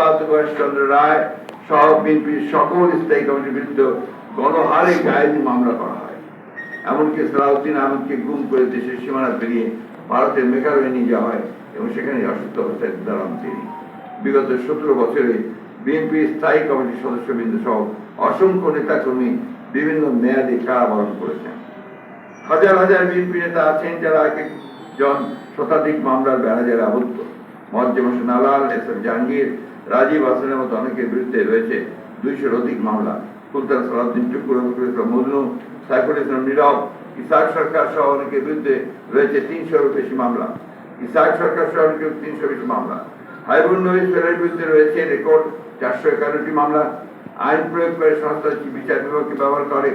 শাহবাজ চন্দ্র রায় সহ বিএনপির সকল স্থায়ী কমিটির বিরুদ্ধে গণহারে মামলা করা হয়। এমনকি সালাউদ্দিন আহমদকে গুম করে দেশের সীমানা পেরিয়ে ভারতের মেঘালয়ে নিয়ে যাওয়া হয় এবং সেখানে অসুস্থ অবস্থায় দাঁড়ান তিনি। বিগত সতেরো বছরে বিএনপি স্থায়ী কমিটির সহ অসংখ্য নেতাকর্মী বিভিন্ন মেয়াদে কারাবরণ করেছেন। হাজার হাজার বিএনপি নেতা আছেন যারা এক একজন শতাধিক মামলার বেড়াজারে আবদ্ধ। মজ্জেম হোসেন আলাল, এস জাহাঙ্গীর রাজীব হাসানের মতো অনেকের বিরুদ্ধে রয়েছে দুইশোর অধিক মামলা। সুলতান সালাউদ্দিন ইসলাম মজনু, সাইফুল ইসলাম নীরব, ইসাক সরকার সহ অনেকের বিরুদ্ধে রয়েছে তিনশোর বেশি মামলা। ইসাক সরকার সহ অনেকের তিনশো বেশি মামলা। হাইবুল নবী বিরুদ্ধে রয়েছে রেকর্ড চারশো একান্নটি মামলা। আইন প্রয়োগ করে সংস্থা বিচার বিভাগকে ব্যবহার করে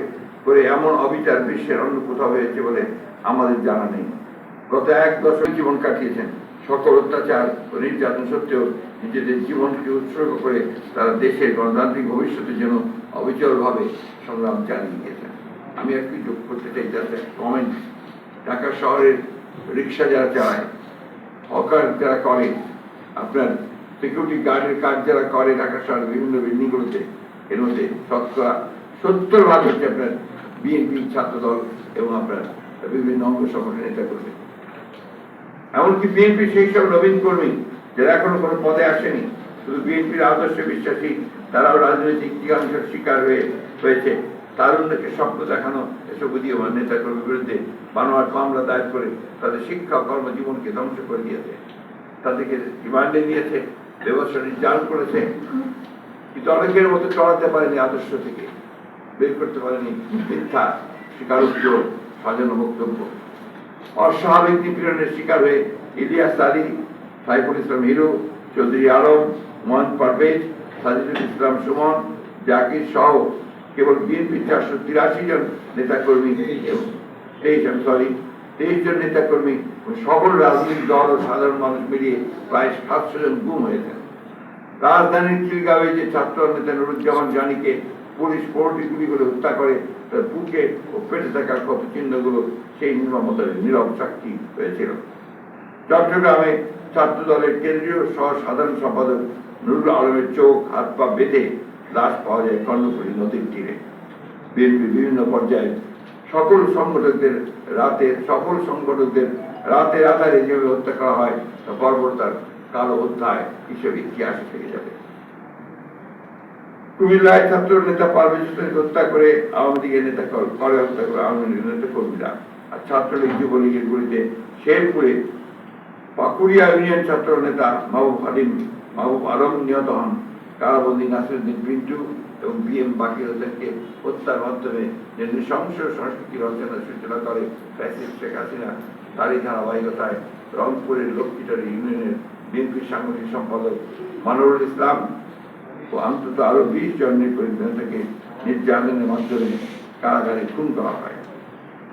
করে এমন অবিচার বিশ্বের অন্য কোথাও হয়েছে বলে আমাদের জানা নেই। গত এক দশক জীবন কাটিয়েছেন। সকল অত্যাচার ও নির্যাতন সত্ত্বেও নিজেদের জীবনকে উৎসর্গ করে তারা দেশের গণতান্ত্রিক ভবিষ্যতের জন্য অবিচলভাবে সংগ্রাম চালিয়ে গিয়েছেন আমি একটু যোগ করতে চাই যাতে কমেন্ট ঢাকা শহরের রিক্সা যারা চালায় হকার যারা করে, আপনার সিকিউরিটি গার্ডের কাজ যারা করে ঢাকা শহরের বিভিন্ন বিল্ডিংগুলোতে এর মধ্যে শতকরা সত্তর ভাগ হচ্ছে আপনার বিএনপি ছাত্রদল এবং আপনার বিভিন্ন অঙ্গ সংগঠনের নেতা করবে এমনকি বিএনপি সেই সব নবীন কর্মী যারা এখনও কোনো পদে আসেনি, শুধু বিএনপির আদর্শে বিশ্বাসী, তারাও রাজনৈতিক জিজ্ঞাসার শিকার হয়ে হয়েছে। তারুণ্যকে স্বপ্ন দেখানো এসব উদীয়মান নেতা কর্মীর বিরুদ্ধে বানোয়াট মামলা দায়ের করে তাদের শিক্ষা কর্মজীবনকে ধ্বংস করে দিয়েছে। তাদেরকে রিমান্ডে নিয়েছে ব্যবসা নির্যাতন করেছে। কিন্তু অনেকের মতো চড়াতে পারেনি আদর্শ থেকে। বের করতে পারেনি মিথ্যা, স্বীকারোক্ত সাজানো বক্তব্য অস্বাভাবিক নিপীড়নের শিকার হয়ে ইলিয়াস আলী সাইফুল ইসলাম হিরো চৌধুরী আলম মোহন পারভেজ সাজিদুল ইসলাম সুমন জাকির সহ কেবল বিএনপির চারশো তিরাশি জন নেতাকর্মী তেইশ জন সরি তেইশ জন নেতাকর্মী সকল রাজনৈতিক দল ও সাধারণ মানুষ মিলিয়ে প্রায় সাতশো জন গুম হয়েছেন রাজধানীর খিলগাঁওয়ে যে ছাত্র নেতা নুরুজ্জামান জানিকে পুলিশ পোর্টি গুলি করে হত্যা করে, তার বুকে ও পেটে থাকা ক্ষত চিহ্নগুলো সেই নির্মমতার নীরব সাক্ষী হয়েছিল। চট্টগ্রামে ছাত্র দলের কেন্দ্রীয় সহ সাধারণ সম্পাদক নুরুল আলমের চোখ, হাত পা বেঁধে লাশ পাওয়া যায় কর্ণফুলী নদীর তীরে। বিএনপি বিভিন্ন পর্যায়ে সকল সংগঠকদের রাতে, সকল সংগঠকদের রাতে আধারে যেভাবে হত্যা করা হয়, তা বর্বরতার কালো অধ্যায় হিসেবে ইতিহাসে থেকে যাবে। কুমিল্লায় ছাত্র নেতা পারভেজ হোসেনকে হত্যা করে আওয়ামী লীগের নেতা করে হত্যা করে আওয়ামী লীগের নেতা কর্মীরা। আর ছাত্রলীগ যুবলীগের গুলিতে শেরপুরে পাকুড়িয়া ইউনিয়ন ছাত্র নেতা মাহবুব হালিম, মাহবুব আলম নিহত হন। কারাবন্দী নাসিরুদ্দিন পিন্টু এবং বি এম বাকির হোসেনকে হত্যার মাধ্যমে যে নৃশংস সংস্কৃতি রচনার সূচনা করে ফ্যাসিস্ট শেখ হাসিনা। তারই ধারাবাহিকতায় রংপুরের লক্ষ্মীটারি ইউনিয়নের বিএনপি সাংগঠনিক সম্পাদক মানুরুল ইসলাম ও অন্তত আরও বিশ জন নেতাকে নির্যাতনের মাধ্যমে কারাগারে খুন করা হয়।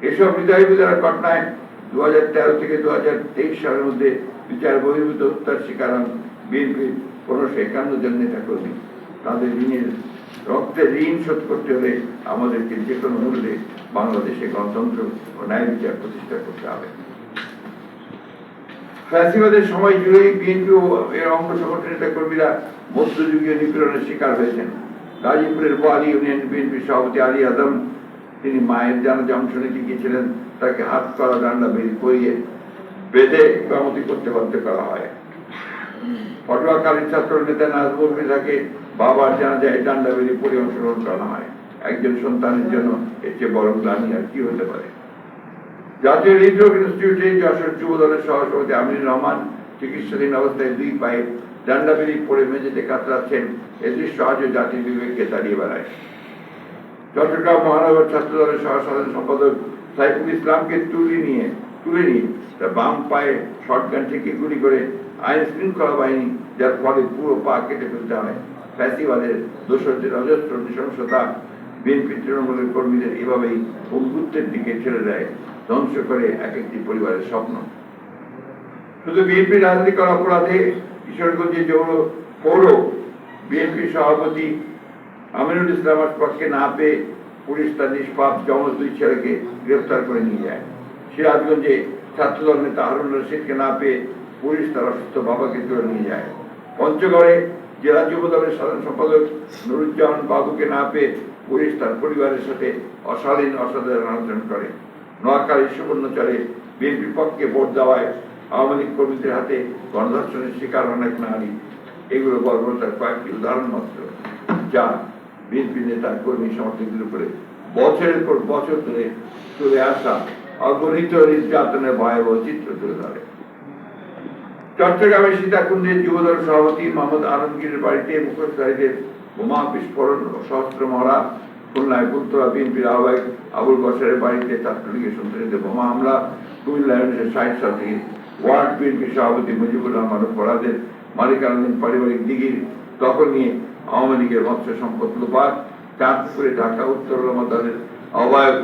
এসব হৃদয় বিদার ঘটনায় দু হাজার তেরো থেকে দু হাজার তেইশ সালের মধ্যে বিচার বহির্ভূত হত্যার শিকার হন বিএনপির পনেরোশো একান্ন জন নেতা কর্মী তাদের ঋণের রক্তের ঋণ শোধ করতে হলে আমাদেরকে যে কোনো মূল্যে বাংলাদেশে গণতন্ত্র ও ন্যায় বিচার প্রতিষ্ঠা করতে হবে। ফ্যাসিবাদের সময় জুড়েই বিএনপি ও এর অঙ্গ কর্মীরা মধ্যযুগীয় নিপীড়নের শিকার হয়েছেন। গাজীপুরের বোয়ালি ইউনিয়ন বিএনপি সভাপতি আলী আদম তিনি মায়ের অংশ নিতে গিয়েছিলেন তাকে হাত করা, ডান্ডা বেরিয়ে করিয়ে বেঁধে ইমামতি করতে বাধ্য করা হয়। পটুয়াখালীর ছাত্র নেতা নাজমুল মির্জাকে বাবার জানাজায় ডান্ডা বেরিয়ে পরে অংশগ্রহণ করা হয়। একজন সন্তানের জন্য এর চেয়ে বড় গ্লানি আর কি হতে পারে? জাতীয় হৃদরোগ ইনস্টিটিউটে যশোর যুব দলের সহসভাপতি আমিনুর রহমান চিকিৎসাধীন অবস্থায় দুই পায়ে ডান্ডা বেরিয়ে পড়ে মেঝেতে কাতরাচ্ছেন। এ দৃশ্য আজও জাতির বিবেককে দাঁড়িয়ে বেড়ায়। চট্টগ্রাম মহানগর ছাত্র দলের সহ সাধারণ সম্পাদক সাইফুল ইসলামকে তুলে নিয়ে তুলে নিয়ে বাম পায়ে শটগান থেকে গুলি করে আইন শৃঙ্খলা বাহিনী, যার ফলে পুরো পা কেটে ফেলতে হয়। ফ্যাসিবাদের দোষরদের অজস্র নৃশংসতা বিএনপি তৃণমূলের কর্মীদের এভাবেই বন্ধুত্বের দিকে ঠেলে দেয়, ধ্বংস করে এক একটি পরিবারের স্বপ্ন। শুধু বিএনপি রাজনীতি করা অপরাধে কিশোরগঞ্জে যৌন পৌর বিএনপি সভাপতি আমিনুল ইসলাম পক্ষে না পেয়ে পুলিশ তার নিষ্পাপ যমজ দুই ছেলেকে গ্রেফতার করে নিয়ে যায়। সিরাজগঞ্জে ছাত্রদল নেতা হারুন রশিদকে না পেয়ে পুলিশ তার অসুস্থ বাবাকে তুলে নিয়ে যায়। পঞ্চগড়ে জেলা যুব দলের সাধারণ সম্পাদক নুরুজ্জামান বাবুকে না পেয়ে পুলিশ তার পরিবারের সাথে অশালীন, অসাধারণ আচরণ করে। নোয়াখালী সুবর্ণচরে বিএনপির পক্ষে ভোট দেওয়ায় আওয়ামী লীগ কর্মীদের হাতে গণধর্ষণের শিকার অনেক নারী। এগুলো বর্বরতার কয়েকটি উদাহরণ মাত্র যা বিএনপি নেতা কর্মী সমর্থকদের উপরে বছরের পর বছর ধরে চলে আসা অগণিত নির্যাতনের ভয়াবহ চিত্র তুলে ধরে। চট্টগ্রামের সীতাকুণ্ডের যুবদল সভাপতি মোহাম্মদ আলমগীরের বাড়িতে মুখোশধারীদের বোমা বিস্ফোরণ সহস্র মহড়া, খুলনায় কুলতলা বিএনপির আহ্বায়ক আবুল বসরের বাড়িতে ছাত্রলীগের সন্ত্রাসীদের বোমা হামলা কুমিল্লায় উনিশশো ষাট ওয়ার্ড বিএনপির সভাপতি মুজিবুর রহমান ফরাদের মালিকানাধীন পারিবারিক দিঘির দখল নিয়ে আওয়ামী লীগের মৎস্য সম্পদ লোপাট চাঁদপুরে ঢাকা, উত্তর রমা দলের আহ্বায়ক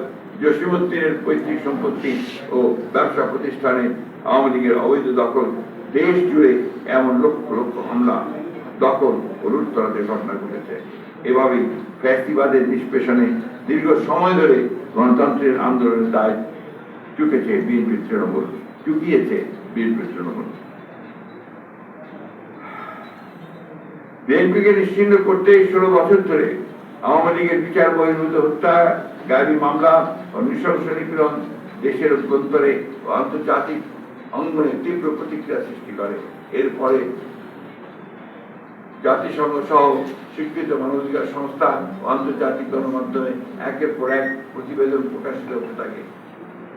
জসিমুদ্দিনের পৈতৃক সম্পত্তি ও ব্যবসা প্রতিষ্ঠানে আওয়ামী লীগের অবৈধ দখল, দেশ জুড়ে এমন লক্ষ লক্ষ হামলা, দখল ও লুটতরাদের ঘটনা ঘটেছে। এভাবেই ফ্যাসিবাদের নিষ্পেষণে দীর্ঘ সময় ধরে গণতন্ত্রের আন্দোলনের দায় চুকেছে বিএনপির তৃণমূল, চুকিয়েছে বিএনপির তৃণমূল। বিএনপিকে নিশ্চিন্ন করতে ষোলো বছর ধরে আওয়ামী লীগের বিচার বহির্ভূত হত্যা, গাড়ি মামলা ও নৃশংস নিপীড়ন দেশের অভ্যন্তরে ও আন্তর্জাতিক অঙ্গনে তীব্র প্রতিক্রিয়া সৃষ্টি করে। এরপরে জাতিসংঘ সহ স্বীকৃত মানবাধিকার সংস্থা ও আন্তর্জাতিক গণমাধ্যমে একের পর এক প্রতিবেদন প্রকাশিত হতে থাকে।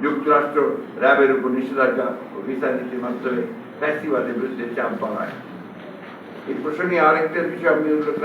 যুক্তরাষ্ট্র র্যাবের উপর নিষেধাজ্ঞা ও ভিসা নীতির মাধ্যমে ফ্যাসিবাদের বিরুদ্ধে চাপ বাড়ায়। এই প্রসঙ্গে আরেকটা বিষয় আমি উল্লেখ